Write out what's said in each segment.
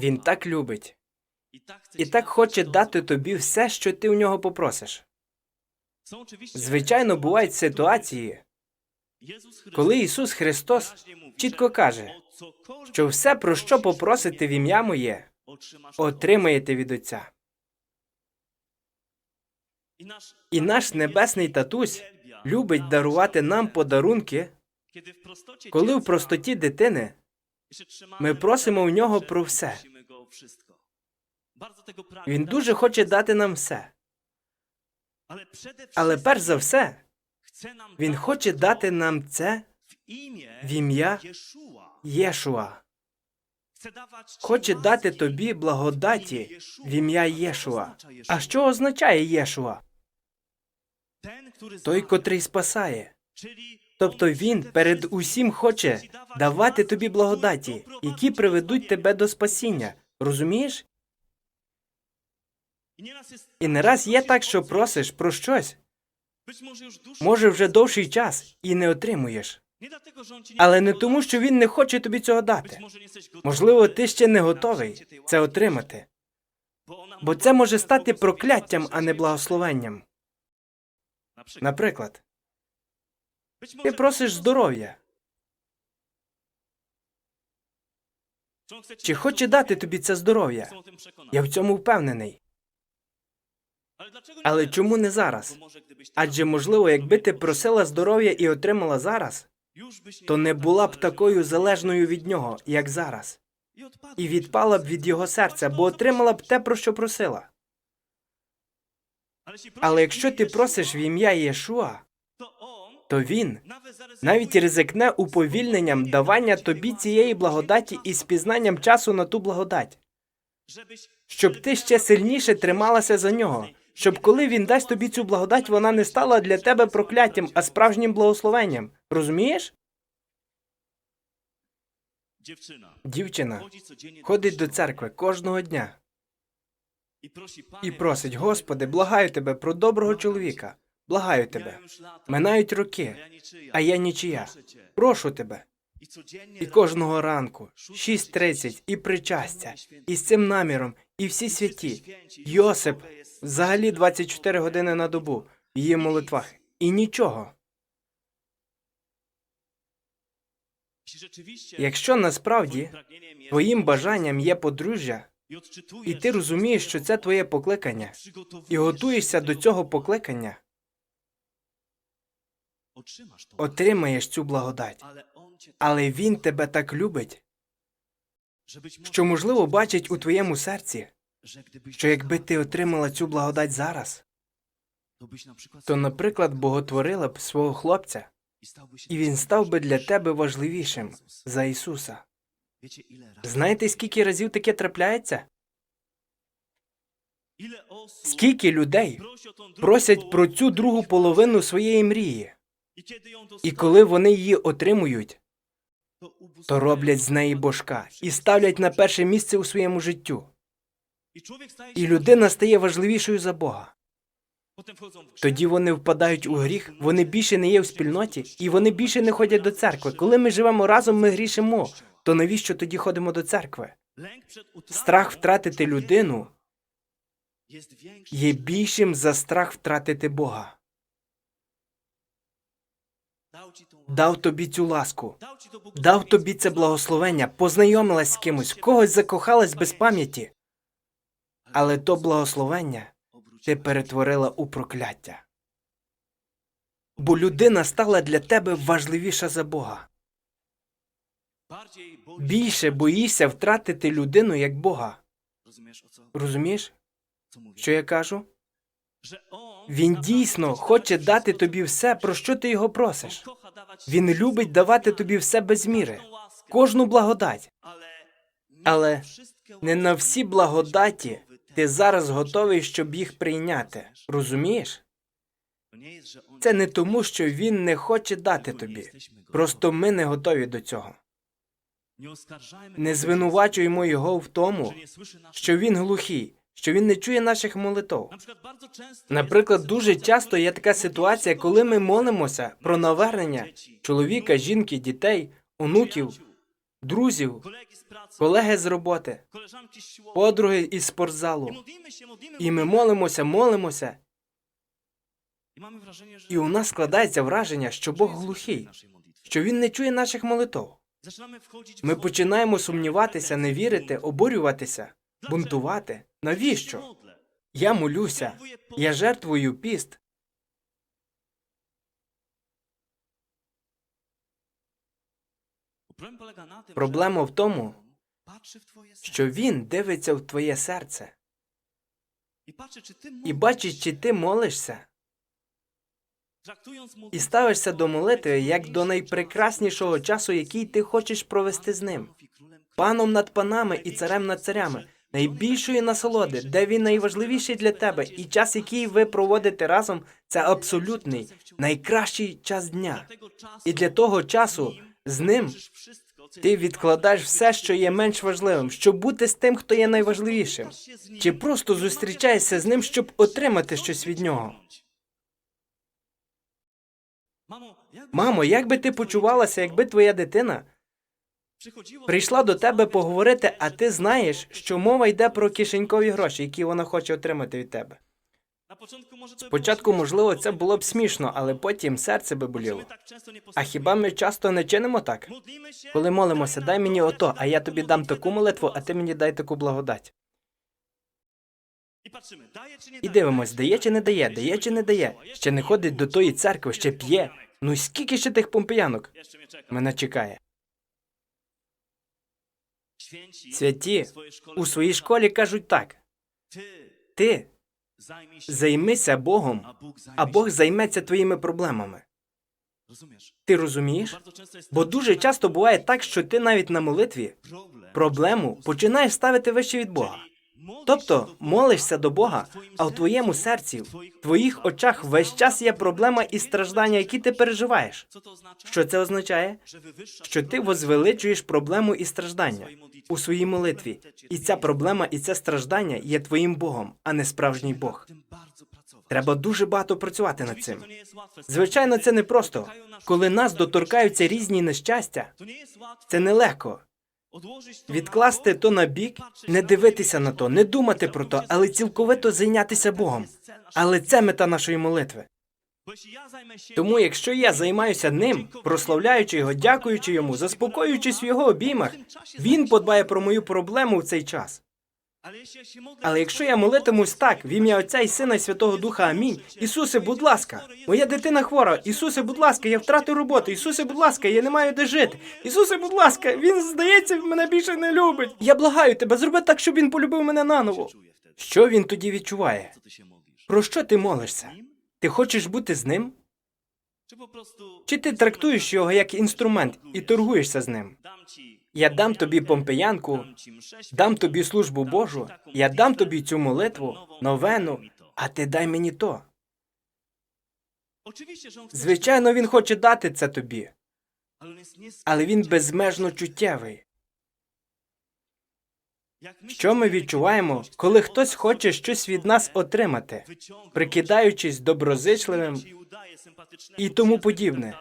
Він так любить і так хоче дати тобі все, що ти у нього попросиш. Звичайно, бувають ситуації, коли Ісус Христос чітко каже, що все, про що попросите в ім'я моє, отримаєте від Отця. І наш небесний татусь любить дарувати нам подарунки, коли в простоті дитини ми просимо в нього про все. Він дуже хоче дати нам все. Але перш за все, він хоче дати нам це в ім'я Єшуа. Хоче дати тобі благодаті в ім'я Єшуа. А що означає Єшуа? Той, котрий спасає. Тобто він перед усім хоче давати тобі благодаті, які приведуть тебе до спасіння. Розумієш? І не раз є так, що просиш про щось, може вже довший час, і не отримуєш. Але не тому, що він не хоче тобі цього дати. Можливо, ти ще не готовий це отримати, бо це може стати прокляттям, а не благословенням. Наприклад, ти просиш здоров'я. Чи хоче дати тобі це здоров'я? Я в цьому впевнений. Але чому не зараз? Адже, можливо, якби ти просила здоров'я і отримала зараз, то не була б такою залежною від нього, як зараз, і відпала б від його серця, бо отримала б те, про що просила. Але якщо ти просиш в ім'я Єшуа, то він навіть ризикне уповільненням давання тобі цієї благодаті і спізнанням часу на ту благодать, щоб ти ще сильніше трималася за нього, щоб коли він дасть тобі цю благодать, вона не стала для тебе прокляттям, а справжнім благословенням. Розумієш? Дівчина ходить до церкви кожного дня і просить, Господи, благаю тебе про доброго чоловіка. Благаю тебе. Минають роки, а я нічия. Прошу тебе. І кожного ранку, 6.30, і причастя, і з цим наміром, і всі святі. Йосип взагалі 24 години на добу в її молитвах. І нічого. Якщо насправді твоїм бажанням є подружжя, і ти розумієш, що це твоє покликання, і готуєшся до цього покликання, отримаєш цю благодать. Але він тебе так любить, що, можливо, бачить у твоєму серці, що якби ти отримала цю благодать зараз, то, наприклад, боготворила б свого хлопця, і він став би для тебе важливішим за Ісуса. Знаєте, скільки разів таке трапляється? Скільки людей просять про цю другу половину своєї мрії, і коли вони її отримують, то роблять з неї божка і ставлять на перше місце у своєму життю. І людина стає важливішою за Бога. Тоді вони впадають у гріх, вони більше не є в спільноті, і вони більше не ходять до церкви. Коли ми живемо разом, ми грішимо. То навіщо тоді ходимо до церкви? Страх втратити людину є більшим за страх втратити Бога. Дав тобі цю ласку, дав тобі це благословення, познайомилась з кимось, в когось закохалась без пам'яті. Але то благословення ти перетворила у прокляття. Бо людина стала для тебе важливіша за Бога. Більше боїшся втратити людину як Бога. Розумієш, що я кажу? Він дійсно хоче дати тобі все, про що ти його просиш. Він любить давати тобі все без міри, кожну благодать. Але не на всі благодаті ти зараз готовий, щоб їх прийняти. Розумієш? Це не тому, що він не хоче дати тобі. Просто ми не готові до цього. Не звинувачуємо його в тому, що він глухий, що він не чує наших молитв. Наприклад, дуже часто є така ситуація, коли ми молимося про навернення чоловіка, жінки, дітей, онуків, друзів, колеги з роботи, подруги із спортзалу. І ми молимося, молимося, і у нас складається враження, що Бог глухий, що Він не чує наших молитв. Ми починаємо сумніватися, не вірити, обурюватися, бунтувати. Навіщо? Я молюся, я жертвую піст. Проблема в тому, що Він дивиться в твоє серце і бачить, чи ти молишся, і ставишся до молитви як до найпрекраснішого часу, який ти хочеш провести з ним, паном над панами і царем над царями, найбільшої насолоди, де він найважливіший для тебе, і час, який ви проводите разом, це абсолютний, найкращий час дня. І для того часу з ним ти відкладаєш все, що є менш важливим, щоб бути з тим, хто є найважливішим. Чи просто зустрічаєшся з ним, щоб отримати щось від нього? Мамо, як би ти почувалася, якби твоя дитина прийшла до тебе поговорити, а ти знаєш, що мова йде про кишенькові гроші, які вона хоче отримати від тебе? Спочатку, можливо, це було б смішно, але потім серце би боліло. А хіба ми часто не чинимо так? Коли молимося, дай мені ото, а я тобі дам таку молитву, а ти мені дай таку благодать. І дивимось, дає чи не дає, дає чи не дає. Ще не ходить до тої церкви, ще п'є. Ну скільки ще тих помпіянок мене чекає? Святі у своїй школі кажуть так: ти займися Богом, а Бог займеться твоїми проблемами. Ти розумієш? Бо дуже часто буває так, що ти навіть на молитві проблему починаєш ставити вище від Бога. Тобто молишся до Бога, а в твоєму серці, в твоїх очах весь час є проблема і страждання, які ти переживаєш. Що це означає? Що ти возвеличуєш проблему і страждання. У своїй молитві. І ця проблема і це страждання є твоїм Богом, а не справжній Бог. Треба дуже багато працювати над цим. Звичайно, це не просто. Коли нас доторкаються різні нещастя, це нелегко. Відкласти то на бік, не дивитися на то, не думати про то, але цілковито зайнятися Богом. Але це мета нашої молитви. Тому, якщо я займаюся ним, прославляючи його, дякуючи йому, заспокоюючись в його обіймах, він подбає про мою проблему в цей час. Але якщо я молитимусь так, в ім'я Отця і Сина і Святого Духа, амінь. Ісусе, будь ласка, моя дитина хвора. Ісусе, будь ласка, я втратив роботу. Ісусе, будь ласка, я не маю де жити. Ісусе, будь ласка, він здається, мене більше не любить. Я благаю тебе, зроби так, щоб він полюбив мене наново. Що він тоді відчуває? Про що ти молишся? Ти хочеш бути з ним? Чи ти трактуєш його як інструмент і торгуєшся з ним? Я дам тобі помпеянку, дам тобі службу Божу, я дам тобі цю молитву, новену, а ти дай мені то. Звичайно, він хоче дати це тобі, але він безмежно чуттєвий. Що ми відчуваємо, коли хтось хоче щось від нас отримати, прикидаючись доброзичливим? і тому подібне.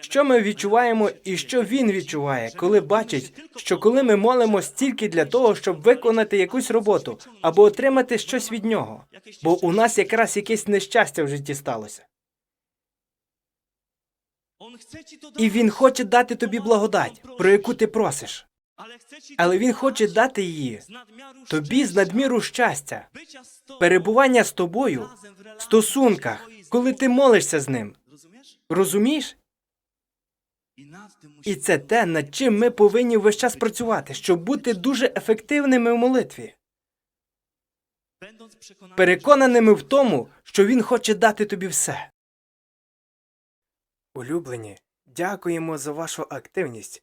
Що ми відчуваємо і що він відчуває, коли бачить, що коли ми молимось тільки для того, щоб виконати якусь роботу або отримати щось від нього, бо у нас якраз якесь нещастя в житті сталося. І він хоче дати тобі благодать, про яку ти просиш, але він хоче дати її тобі з надміру щастя, перебування з тобою в стосунках, коли ти молишся з ним. Розумієш? І це те, над чим ми повинні весь час працювати, щоб бути дуже ефективними в молитві, переконаними в тому, що він хоче дати тобі все. Улюблені, дякуємо за вашу активність.